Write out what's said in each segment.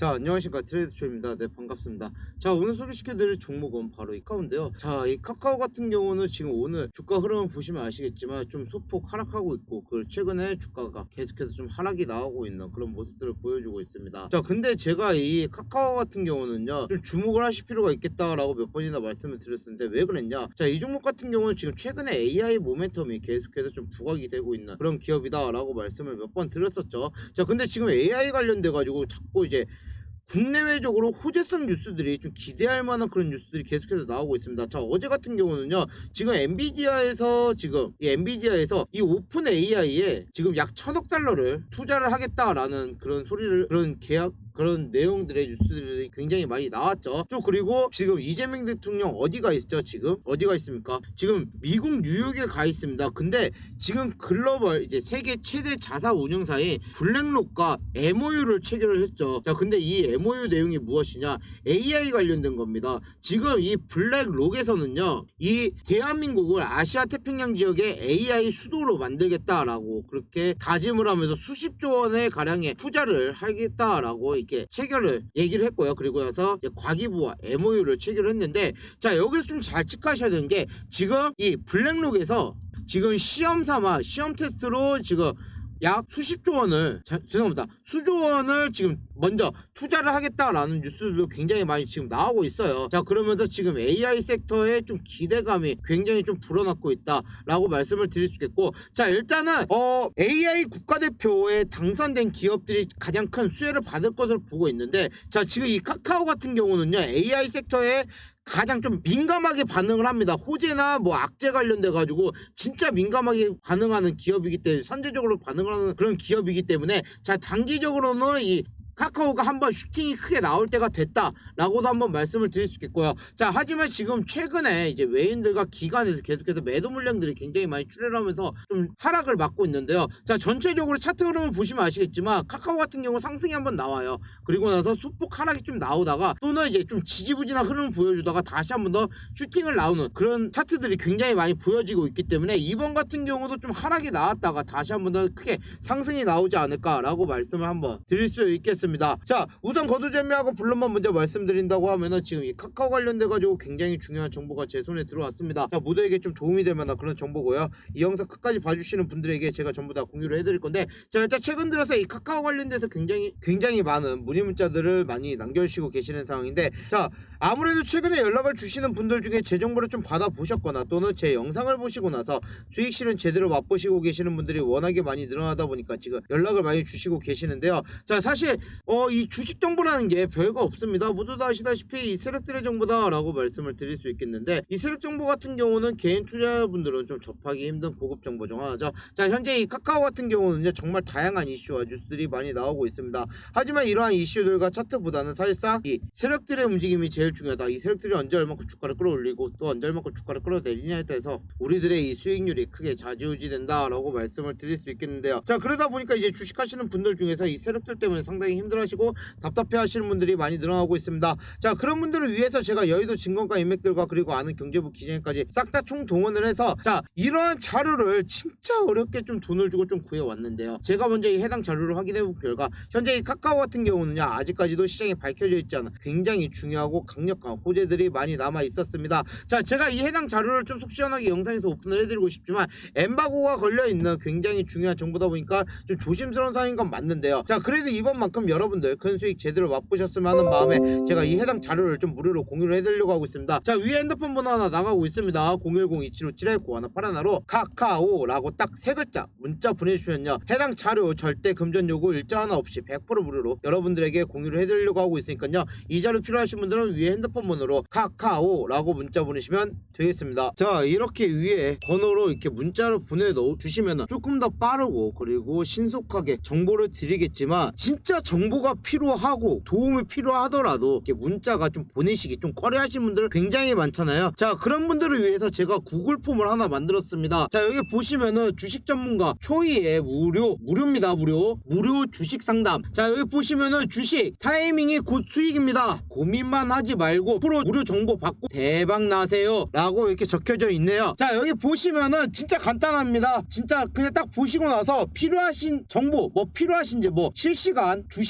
자 안녕하십니까. 트레이드쇼입니다. 네 반갑습니다. 자 오늘 소개시켜드릴 종목은 바로 이 카카오인데요. 자 이 카카오 같은 경우는 지금 오늘 주가 흐름을 보시면 아시겠지만 좀 소폭 하락하고 있고 그 최근에 주가가 계속해서 좀 하락이 나오고 있는 그런 모습들을 보여주고 있습니다. 자 근데 제가 이 카카오 같은 경우는요 좀 주목을 하실 필요가 있겠다라고 몇 번이나 말씀을 드렸었는데 왜 그랬냐? 자 이 종목 같은 경우는 지금 최근에 AI 모멘텀이 계속해서 좀 부각이 되고 있는 그런 기업이다 라고 말씀을 몇 번 드렸었죠. 자 근데 지금 AI 관련돼 가지고 자꾸 이제 국내외적으로 호재성 뉴스들이 좀 기대할 만한 그런 뉴스들이 계속해서 나오고 있습니다. 자 어제 같은 경우는요 지금 엔비디아에서 지금 이 엔비디아에서 이 오픈 AI에 지금 약 천억 달러를 투자를 하겠다라는 그런 소리를 그런 계약 그런 내용들의 뉴스들이 굉장히 많이 나왔죠. 또 그리고 지금 이재명 대통령 어디가 있죠? 지금 어디가 있습니까? 지금 미국 뉴욕에 가 있습니다. 근데 지금 글로벌 이제 세계 최대 자사 운영사인 블랙록과 MOU를 체결을 했죠. 자, 근데 이 MOU 내용이 무엇이냐? AI 관련된 겁니다. 지금 이 블랙록에서는요, 이 대한민국을 아시아 태평양 지역의 AI 수도로 만들겠다라고 그렇게 다짐을 하면서 수십조 원의 가량의 투자를 하겠다라고 이렇게 체결을 얘기를 했고요. 그리고 나서 과기부와 MOU를 체결을 했는데, 자, 여기서 좀 잘 체크하셔야 되는 게 지금 이 블랙록에서 지금 시험 삼아 시험 테스트로 지금 약 수십조 원을 자, 죄송합니다. 수조 원을 지금 먼저 투자를 하겠다라는 뉴스도 굉장히 많이 지금 나오고 있어요. 자 그러면서 지금 AI 섹터에 좀 기대감이 굉장히 좀 불어넣고 있다라고 말씀을 드릴 수 있겠고 자 일단은 어 AI 국가대표에 당선된 기업들이 가장 큰 수혜를 받을 것으로 보고 있는데 자 지금 이 카카오 같은 경우는요 AI 섹터에 가장 좀 민감하게 반응을 합니다. 호재나 뭐 악재 관련돼 가지고 진짜 민감하게 반응하는 기업이기 때문에 선제적으로 반응을 하는 그런 기업이기 때문에 자 단기적으로는 이 카카오가 한번 슈팅이 크게 나올 때가 됐다라고도 한번 말씀을 드릴 수 있겠고요. 자, 하지만 지금 최근에 이제 외인들과 기관에서 계속해서 매도 물량들이 굉장히 많이 출혈하면서 좀 하락을 맞고 있는데요. 자, 전체적으로 차트 흐름을 보시면 아시겠지만 카카오 같은 경우 상승이 한번 나와요. 그리고 나서 소폭 하락이 좀 나오다가 또는 이제 좀 지지부진한 흐름을 보여주다가 다시 한번 더 슈팅을 나오는 그런 차트들이 굉장히 많이 보여지고 있기 때문에 이번 같은 경우도 좀 하락이 나왔다가 다시 한번 더 크게 상승이 나오지 않을까라고 말씀을 한번 드릴 수 있겠습니다. 자, 우선 거두절미하고 불론만 먼저 말씀드린다고 하면은 지금 이 카카오 관련돼 가지고 굉장히 중요한 정보가 제 손에 들어왔습니다. 자, 모두에게 좀 도움이 될 만한 그런 정보고요. 이 영상 끝까지 봐주시는 분들에게 제가 전부 다 공유를 해드릴 건데, 자, 일단 최근 들어서 이 카카오 관련돼서 굉장히 굉장히 많은 문의 문자들을 많이 남겨주시고 계시는 상황인데, 자, 아무래도 최근에 연락을 주시는 분들 중에 제 정보를 좀 받아보셨거나 또는 제 영상을 보시고 나서 수익 실은 제대로 맛보시고 계시는 분들이 워낙에 많이 늘어나다 보니까 지금 연락을 많이 주시고 계시는데요. 자, 사실 어, 이 주식 정보라는 게 별거 없습니다. 모두 다 아시다시피 이 세력들의 정보다라고 말씀을 드릴 수 있겠는데 이 세력 정보 같은 경우는 개인 투자분들은 좀 접하기 힘든 고급 정보 중 하나죠. 자, 현재 이 카카오 같은 경우는요 정말 다양한 이슈와 뉴스들이 많이 나오고 있습니다. 하지만 이러한 이슈들과 차트보다는 사실상 이 세력들의 움직임이 제일 중요하다. 이 세력들이 언제 얼마큼 주가를 끌어올리고 또 언제 얼마큼 주가를 끌어내리냐에 따라서 우리들의 이 수익률이 크게 좌지우지된다라고 말씀을 드릴 수 있겠는데요. 자, 그러다 보니까 이제 주식하시는 분들 중에서 이 세력들 때문에 상당히 힘들어하시고 답답해하시는 분들이 많이 늘어나고 있습니다. 자, 그런 분들을 위해서 제가 여의도 증권가 인맥들과 그리고 아는 경제부 기자님까지 싹 다 총 동원을 해서 자, 이러한 자료를 진짜 어렵게 좀 돈을 주고 좀 구해왔는데요. 제가 먼저 이 해당 자료를 확인해본 결과 현재 이 카카오 같은 경우는요 아직까지도 시장에 밝혀져 있지 않은 굉장히 중요하고 강력한 호재들이 많이 남아 있었습니다. 자, 제가 이 해당 자료를 좀 속 시원하게 영상에서 오픈을 해드리고 싶지만 엠바고가 걸려 있는 굉장히 중요한 정보다 보니까 좀 조심스러운 상황인 건 맞는데요. 자, 그래도 이번만큼 여러분들 큰 수익 제대로 맛보셨으면 하는 마음에 제가 이 해당 자료를 좀 무료로 공유를 해드리려고 하고 있습니다. 자, 위에 핸드폰 번호 하나 나가고 있습니다. 010-2757-9181로 카카오라고 딱 세 글자 문자 보내주시면요. 해당 자료 절대 금전 요구 일자 하나 없이 100% 무료로 여러분들에게 공유를 해드리려고 하고 있으니까요. 이 자료 필요하신 분들은 위에 핸드폰 번호로 카카오라고 문자 보내시면 되겠습니다. 자, 이렇게 위에 번호로 이렇게 문자를 보내 주시면 조금 더 빠르고 그리고 신속하게 정보를 드리겠지만 진짜 정보 가 필요하고 도움이 필요하더라도 이렇게 문자가 좀 보내시기 좀 꺼려 하시는 분들 굉장히 많잖아요. 자, 그런 분들을 위해서 제가 구글 폼을 하나 만들었습니다. 자, 여기 보시면은 주식 전문가 초이의 무료 무료입니다. 무료 무료 주식 상담. 자, 여기 보시면은 주식 타이밍이 곧 수익입니다. 고민만 하지 말고 프로 무료 정보 받고 대박 나세요. 라고 이렇게 적혀져 있네요. 자, 여기 보시면은 진짜 간단합니다. 진짜 그냥 딱 보시고 나서 필요하신 정보 뭐 필요하신지 뭐 실시간 주식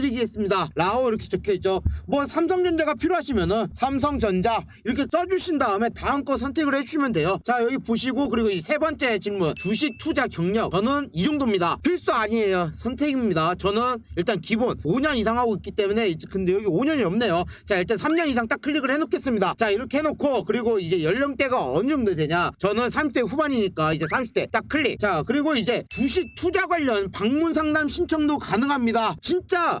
리겠습니다. 라고 이렇게 적혀있죠. 뭐 삼성전자가 필요하시면은 삼성전자 이렇게 써주신 다음에 다음 거 선택을 해주시면 돼요. 자 여기 보시고 그리고 이 세 번째 질문. 주식 투자 경력. 저는 이 정도입니다. 필수 아니에요. 선택입니다. 저는 일단 기본 5년 이상 하고 있기 때문에 근데 여기 5년이 없네요. 자 일단 3년 이상 딱 클릭을 해놓겠습니다. 자 이렇게 해놓고 그리고 이제 연령대가 어느 정도 되냐. 저는 30대 후반이니까 이제 30대 딱 클릭. 자 그리고 이제 주식 투자 관련 방문 상담 신청도 가능합니다. 진짜